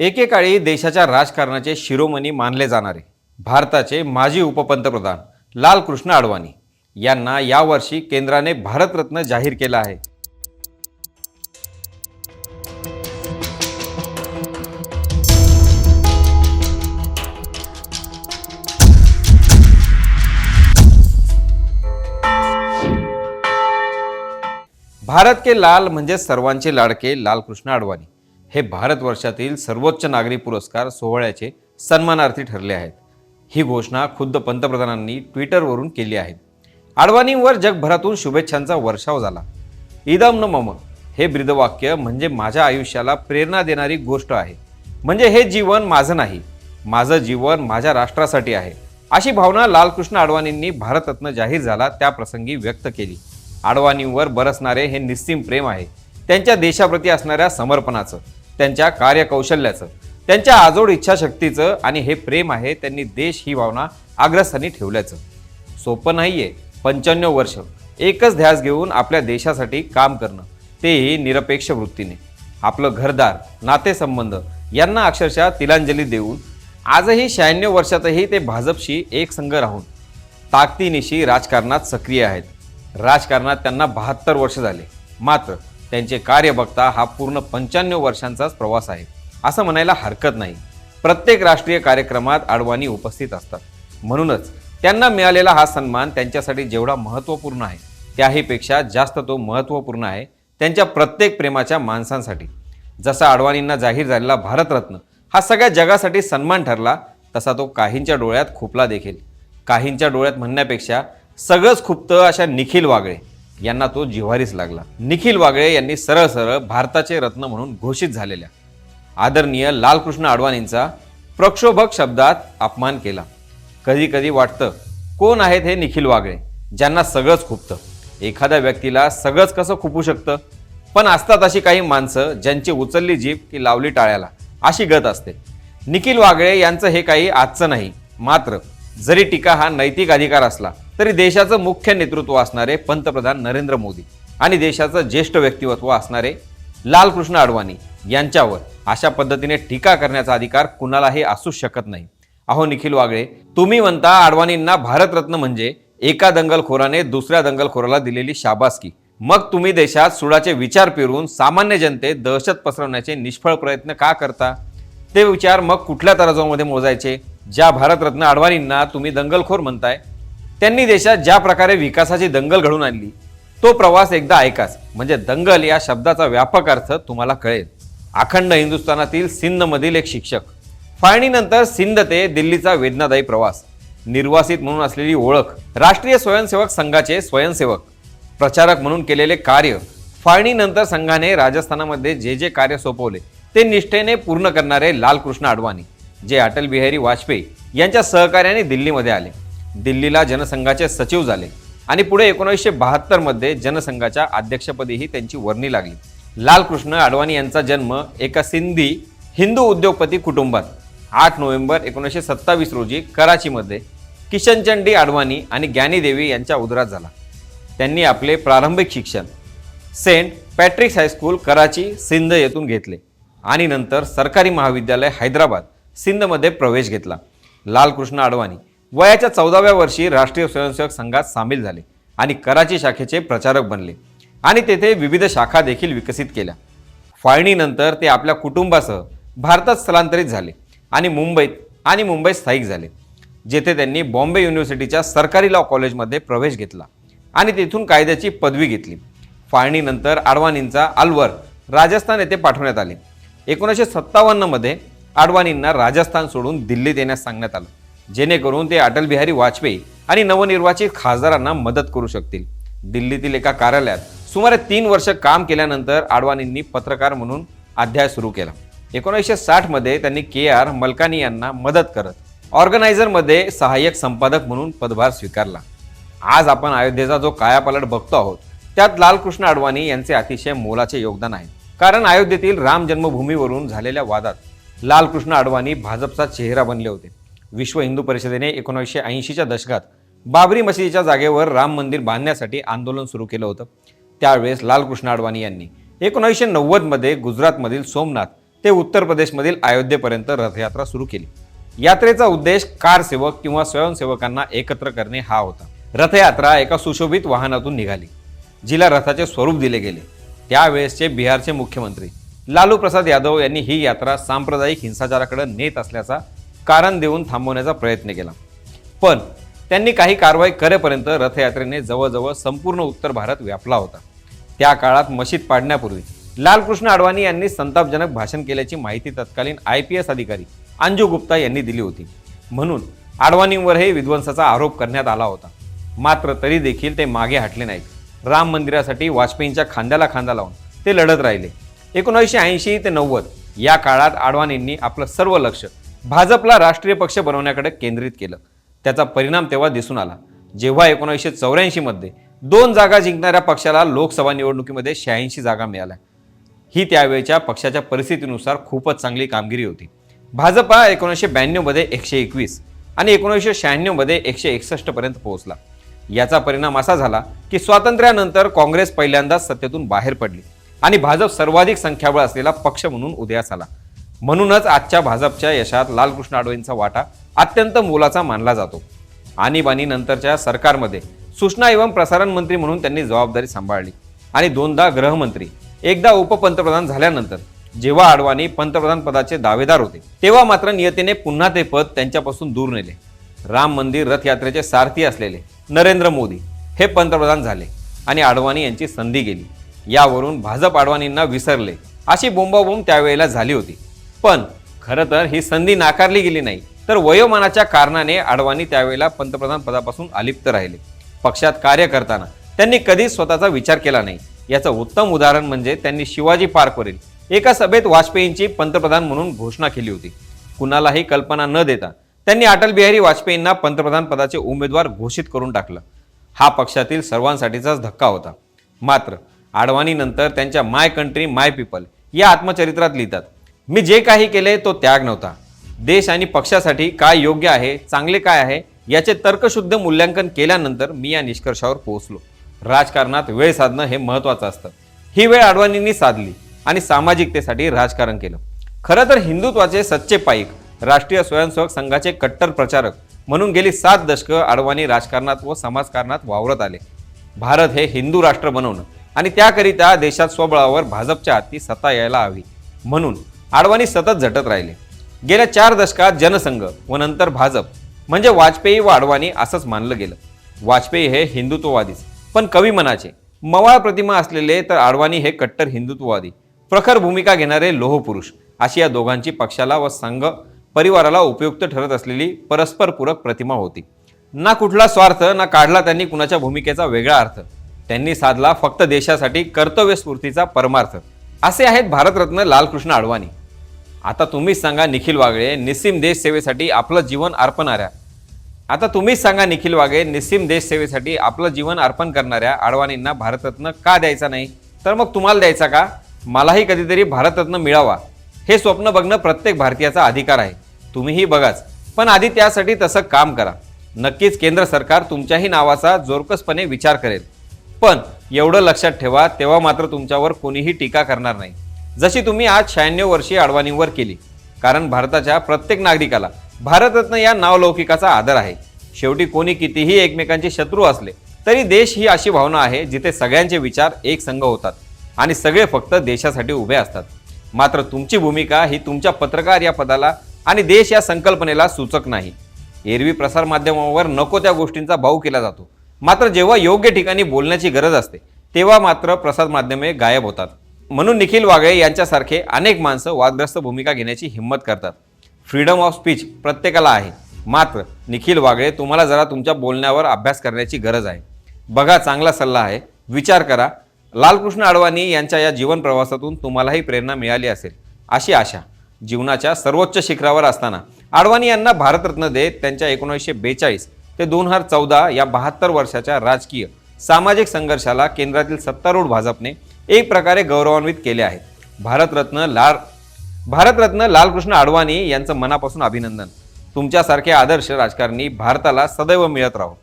एकेकाळी देशाच्या राजकारणाचे शिरोमणी मानले जाणारे. भारताचे माजी उपपंतप्रधान लालकृष्ण अडवाणी यांना यावर्षी केंद्राने भारतरत्न जाहीर केला आहे. भारत के लाल म्हणजे सर्वांचे लाडके लालकृष्ण अडवाणी. हे भारतवर्षातील सर्वोच्च नागरी पुरस्कार सोहळ्याचे सन्मानार्थी ठरले आहेत. ही घोषणा खुद्द पंतप्रधानांनी ट्विटरवरून केली आहे. अडवाणींवर जगभरातून शुभेच्छांचा वर्षाव झाला. इदम न मम हे ब्रीदवाक्य म्हणजे माझ्या आयुष्याला प्रेरणा देणारी गोष्ट आहे. म्हणजे हे जीवन माझं नाही माझं जीवन माझ्या राष्ट्रासाठी आहे. अशी भावना लालकृष्ण अडवाणींनी भारतरत्न जाहीर झाला त्या प्रसंगी व्यक्त केली. अडवाणींवर बरसणारे हे निस्सीम प्रेम आहे. त्यांच्या देशाप्रती असणाऱ्या समर्पणाचं. त्यांच्या कार्यकौशल्याचं त्यांच्या आजोड इच्छाशक्तीचं आणि हे प्रेम आहे त्यांनी देश ही भावना अग्रस्थानी ठेवल्याचं. सोपं नाही आहे पंच्याण्णव वर्ष एकच ध्यास घेऊन आपल्या देशासाठी काम करणं तेही निरपेक्ष वृत्तीने. आपलं घरदार नातेसंबंध यांना अक्षरशः तिलांजली देऊन आजही शहाण्णव वर्षातही ते भाजपशी एकसंघ राहून ताकदीनिशी राजकारणात सक्रिय आहेत. राजकारणात त्यांना बहात्तर वर्ष झाले. मात्र त्यांचे कार्य बघता हा पूर्ण पंच्याण्णव वर्षांचाच प्रवास आहे. असं म्हणायला हरकत नाही. प्रत्येक राष्ट्रीय कार्यक्रमात अडवाणी उपस्थित असतात. म्हणूनच त्यांना मिळालेला हा सन्मान त्यांच्यासाठी जेवढा महत्त्वपूर्ण आहे त्याहीपेक्षा जास्त तो महत्त्वपूर्ण आहे त्यांच्या प्रत्येक प्रेमाच्या माणसांसाठी. जसा अडवाणींना जाहीर झालेला भारतरत्न हा सगळ्या जगासाठी सन्मान ठरला तसा तो काहींच्या डोळ्यात खुपला देखील. काहींच्या डोळ्यात म्हणण्यापेक्षा सगळंच खुपतं अशा निखिल वागळे. यांना तो जिव्हारीस लागला. निखिल वागळे यांनी सरळ सरळ भारताचे रत्न म्हणून घोषित झालेल्या आदरणीय लालकृष्ण अडवाणींचा प्रक्षोभक शब्दात अपमान केला. कधी कधी वाटतं कोण आहेत हे निखिल वागळे? ज्यांना सगळंच खुपतं. एखाद्या व्यक्तीला सगळंच कसं खुपू शकतं? पण असतात अशी काही माणसं ज्यांची उचलली जीभ की लावली टाळ्याला. अशी गत असते. निखिल वागळे यांचं हे काही आजचं नाही. मात्र जरी टीका हा नैतिक अधिकार असला तरी देशाचं मुख्य नेतृत्व असणारे पंतप्रधान नरेंद्र मोदी आणि देशाचं ज्येष्ठ व्यक्तिमत्व असणारे लालकृष्ण अडवाणी यांच्यावर अशा पद्धतीने टीका करण्याचा अधिकार कुणालाही असूच शकत नाही. अहो निखिल वागळे तुम्ही म्हणता अडवाणींना भारतरत्न म्हणजे एका दंगलखोराने दुसऱ्या दंगलखोराला दिलेली शाबासकी. मग तुम्ही देशात सुडाचे विचार पेरून सामान्य जनतेत दहशत पसरवण्याचे निष्फळ प्रयत्न का करता? ते विचार मग कुठल्या तराजूमध्ये मोजायचे? ज्या भारतरत्न अडवाणींना तुम्ही दंगलखोर म्हणताय त्यांनी देशात ज्या प्रकारे विकासाची दंगल घडून आणली तो प्रवास एकदा ऐकाच. म्हणजे दंगल या शब्दाचा व्यापक अर्थ तुम्हाला कळेल. अखंड हिंदुस्थानातील सिंधमधील एक शिक्षक. फाळणीनंतर सिंध ते दिल्लीचा वेदनादायी प्रवास. निर्वासित म्हणून असलेली ओळख. राष्ट्रीय स्वयंसेवक संघाचे स्वयंसेवक. प्रचारक म्हणून केलेले कार्य. फाळणीनंतर संघाने राजस्थानामध्ये जे जे कार्य सोपवले ते निष्ठेने पूर्ण करणारे लालकृष्ण अडवाणी जे अटल बिहारी वाजपेयी यांच्या सहकार्याने दिल्लीमध्ये आले. दिल्लीला जनसंघाचे सचिव झाले आणि पुढे एकोणीसशे बहात्तरमध्ये जनसंघाच्या अध्यक्षपदीही त्यांची वर्णी लागली. लालकृष्ण अडवाणी यांचा जन्म एका सिंधी हिंदू उद्योगपती कुटुंबात. आठ नोव्हेंबर एकोणीसशे सत्तावीस रोजी कराचीमध्ये किशनचंडी अडवाणी आणि ज्ञानीदेवी यांच्या उदरात झाला. त्यांनी आपले प्रारंभिक शिक्षण Saint Patrick's high school Karachi Sindh येथून घेतले आणि नंतर सरकारी महाविद्यालय हैदराबाद सिंधमध्ये प्रवेश घेतला. लालकृष्ण अडवाणी वयाच्या चौदाव्या वर्षी राष्ट्रीय स्वयंसेवक संघात सामील झाले आणि कराची शाखेचे प्रचारक बनले आणि तेथे विविध शाखा देखील विकसित केल्या. फाळणीनंतर ते आपल्या कुटुंबासह भारतात स्थलांतरित झाले आणि मुंबईत आणि मुंबईत स्थायिक झाले जेथे त्यांनी बॉम्बे युनिव्हर्सिटीच्या सरकारी लॉ कॉलेजमध्ये प्रवेश घेतला आणि तेथून कायद्याची पदवी घेतली. फाळणीनंतर आडवाणींचा अलवर राजस्थान येथे पाठवण्यात आले. एकोणीसशे सत्तावन्नमध्ये आडवाणींना राजस्थान सोडून दिल्लीत येण्यास सांगण्यात आलं. जेणेकरून ते अटल बिहारी वाजपेयी आणि नवनिर्वाचित खासदारांना मदत करू शकतील. दिल्लीतील एका कार्यालयात सुमारे तीन वर्ष काम केल्यानंतर अडवाणींनी पत्रकार म्हणून अध्याय सुरू केला. एकोणीसशे साठमध्ये त्यांनी के आर मलकानी यांना मदत करत ऑर्गनायझरमध्ये सहाय्यक संपादक म्हणून पदभार स्वीकारला. आज आपण अयोध्येचा जो कायापालट बघतो आहोत त्यात लालकृष्ण अडवाणी यांचे अतिशय मोलाचे योगदान आहे. कारण अयोध्येतील राम जन्मभूमीवरून झालेल्या वादात लालकृष्ण अडवाणी भाजपचा चेहरा बनले होते. विश्व हिंदू परिषदेने एकोणीसशे ऐंशीच्या दशकात बाबरी मशिदीच्या जागेवर राम मंदिर बांधण्यासाठी आंदोलन सुरू केलं होतं. त्यावेळेस लालकृष्ण अडवाणी यांनी एकोणीसशे नव्वदमध्ये गुजरातमधील सोमनाथ ते उत्तर प्रदेशमधील अयोध्येपर्यंत रथयात्रा सुरू केली. यात्रेचा उद्देश कारसेवक किंवा स्वयंसेवकांना एकत्र करणे हा होता. रथयात्रा एका सुशोभित वाहनातून निघाली जिला रथाचे स्वरूप दिले गेले. त्यावेळेसचे बिहारचे मुख्यमंत्री लालू प्रसाद यादव यांनी ही यात्रा सांप्रदायिक हिंसाचाराकडे नेत असल्याचा कारण देऊन थांबवण्याचा प्रयत्न केला. पण त्यांनी काही कारवाई करेपर्यंत रथयात्रेने जवळजवळ संपूर्ण उत्तर भारत व्यापला होता. त्या काळात मशीद पाडण्यापूर्वी लालकृष्ण अडवाणी यांनी संतापजनक भाषण केल्याची माहिती तत्कालीन आय पी एस अधिकारी अंजू गुप्ता यांनी दिली होती. म्हणून अडवाणींवरही विध्वंसाचा आरोप करण्यात आला होता. मात्र तरी देखील ते मागे हटले नाहीत. राम मंदिरासाठी वाजपेयींच्या खांद्याला खांदा लावून ते लढत राहिले. एकोणीसशे ऐंशी ते नव्वद या काळात आडवाणींनी आपलं सर्व लक्ष भाजपला राष्ट्रीय पक्ष बनवण्याकडे केंद्रित केलं. त्याचा परिणाम तेव्हा दिसून आला. जेव्हा एकोणीसशे चौऱ्याऐंशीमध्ये दोन जागा जिंकणाऱ्या पक्षाला लोकसभा निवडणुकीमध्ये शहाऐंशी जागा मिळाल्या. ही त्यावेळच्या पक्षाच्या परिस्थितीनुसार खूपच चांगली कामगिरी होती. भाजपा एकोणीसशे ब्याण्णवमध्ये एकशे एकवीस आणि एकोणीसशे शहाण्णवमध्ये एकशे एकसष्टपर्यंत पोहोचला. याचा परिणाम असा झाला की स्वातंत्र्यानंतर काँग्रेस पहिल्यांदाच सत्तेतून बाहेर पडली आणि भाजप सर्वाधिक संख्याबळ असलेला पक्ष म्हणून उदयास आला. म्हणूनच आजच्या भाजपच्या यशात लालकृष्ण आडवेंचा वाटा अत्यंत मोलाचा मानला जातो. आणीबाणी नंतरच्या सरकारमध्ये सूचना एवं प्रसारण मंत्री म्हणून त्यांनी जबाबदारी सांभाळली. आणि दोनदा गृहमंत्री एकदा उपपंतप्रधान झाल्यानंतर जेव्हा आडवाणी पंतप्रधान पदाचे दावेदार होते तेव्हा मात्र नियतीने पुन्हा ते पद त्यांच्यापासून दूर नेले. राम मंदिर रथयात्रेचे सारथी असलेले नरेंद्र मोदी हे पंतप्रधान झाले आणि आडवाणी यांची संधी गेली. यावरून भाजप आडवाणींना विसरले अशी बोंबाबोंब त्यावेळेला झाली होती. पण खरं तर ही संधी नाकारली गेली नाही. तर वयोमानाच्या कारणाने अडवाणी त्यावेळेला पंतप्रधान पदापासून अलिप्त राहिले. पक्षात कार्य करताना त्यांनी कधीच स्वतःचा विचार केला नाही. याचं उत्तम उदाहरण म्हणजे त्यांनी शिवाजी पार्कवरील एका सभेत वाजपेयींची पंतप्रधान म्हणून घोषणा केली होती. कुणालाही कल्पना न देता त्यांनी अटल बिहारी वाजपेयींना पंतप्रधान पदाचे उमेदवार घोषित करून टाकलं. हा पक्षातील सर्वांसाठीचाच धक्का होता. मात्र आडवाणीनंतर त्यांच्या माय कंट्री माय पीपल या आत्मचरित्रात लिहितात मी जे काही केले तो त्याग नव्हता. देश आणि पक्षासाठी काय योग्य आहे चांगले काय आहे याचे तर्कशुद्ध मूल्यांकन केल्यानंतर मी या निष्कर्षावर पोहोचलो. राजकारणात वेळ साधणं हे महत्त्वाचं असतं. ही वेळ अडवाणींनी साधली आणि सामाजिकतेसाठी राजकारण केलं. खरं तर हिंदुत्वाचे सच्चे पाईक राष्ट्रीय स्वयंसेवक संघाचे कट्टर प्रचारक म्हणून गेली सात दशकं अडवाणी राजकारणात व समाजकारणात वावरत आले. भारत हे हिंदू राष्ट्र बनवणं आणि त्याकरिता देशात स्वबळावर भाजपच्या हाती सत्ता यायला हवी. म्हणून आडवाणी सतत झटत राहिले. गेल्या चार दशकात जनसंघ व नंतर भाजप म्हणजे वाजपेयी व आडवाणी असंच मानलं गेलं. वाजपेयी हे हिंदुत्ववादीच पण कवी मनाचे. मवाळ प्रतिमा असलेले तर आडवाणी हे कट्टर हिंदुत्ववादी. प्रखर भूमिका घेणारे लोहपुरुष अशी या दोघांची पक्षाला व संघ परिवाराला उपयुक्त ठरत असलेली परस्परपूरक प्रतिमा होती. ना कुठला स्वार्थ ना काढला त्यांनी कुणाच्या भूमिकेचा वेगळा अर्थ. त्यांनी साधला फक्त देशासाठी कर्तव्यस्फूर्तीचा परमार्थ. असे आहेत भारतरत्न लालकृष्ण आडवाणी. आता तुम्हीच सांगा निखिल वागळे निस्सिम देश सेवेसाठी आपलं जीवन अर्पणाऱ्या. आता तुम्हीच सांगा निखिल वागळे निस्सिम देश सेवेसाठी आपलं जीवन अर्पण करणाऱ्या अडवाणींना भारतरत्न का द्यायचा नाही? तर मग तुम्हाला द्यायचा का? मलाही कधीतरी भारतरत्न मिळावा. हे स्वप्न बघणं प्रत्येक भारतीयाचा अधिकार आहे. तुम्हीही बघाच. पण आधी त्यासाठी तसं काम करा. नक्कीच केंद्र सरकार तुमच्याही नावाचा जोरकसपणे विचार करेल. पण एवढं लक्षात ठेवा तेव्हा मात्र तुमच्यावर कोणीही टीका करणार नाही. जशी तुम्ही आज शहाण्णव वर्षीय अडवाणींवर केली कारण भारताच्या प्रत्येक नागरिकाला भारतरत्न या नावलौकिकाचा आदर आहे. शेवटी कोणी कितीही एकमेकांचे शत्रू असले तरी देश ही अशी भावना आहे जिथे सगळ्यांचे विचार एक संघ होतात आणि सगळे फक्त देशासाठी उभे असतात. मात्र तुमची भूमिका ही तुमच्या पत्रकार या पदाला आणि देश या संकल्पनेला सूचक नाही. एरवी प्रसारमाध्यमावर नको त्या गोष्टींचा भाऊ केला जातो. मात्र जेव्हा योग्य ठिकाणी बोलण्याची गरज असते तेव्हा मात्र प्रसारमाध्यमे गायब होतात. म्हणून निखिल वागळे यांच्यासारखे अनेक माणसं वादग्रस्त भूमिका घेण्याची हिंमत करतात. फ्रीडम ऑफ स्पीच प्रत्येकाला आहे. मात्र निखिल वागळे तुम्हाला जरा तुमच्या बोलण्यावर अभ्यास करण्याची गरज आहे. बघा चांगला सल्ला आहे. विचार करा. लालकृष्ण अडवाणी यांच्या या जीवन प्रवासातून तुम्हालाही प्रेरणा मिळाली असेल अशी आशा. जीवनाच्या सर्वोच्च शिखरावर असताना अडवाणी यांना भारतरत्न देत त्यांच्या एकोणीसशे बेचाळीस ते दोन हजार चौदा या बहात्तर वर्षाच्या राजकीय सामाजिक संघर्षाला केंद्रातील सत्तारूढ भाजपने एक प्रकारे गौरवान्वित केले आहे भारतरत्न लाल भारतरत्न लालकृष्ण अडवाणी यांचं मनापासून अभिनंदन. तुमच्यासारखे आदर्श राजकारणी भारताला सदैव मिळत राहो.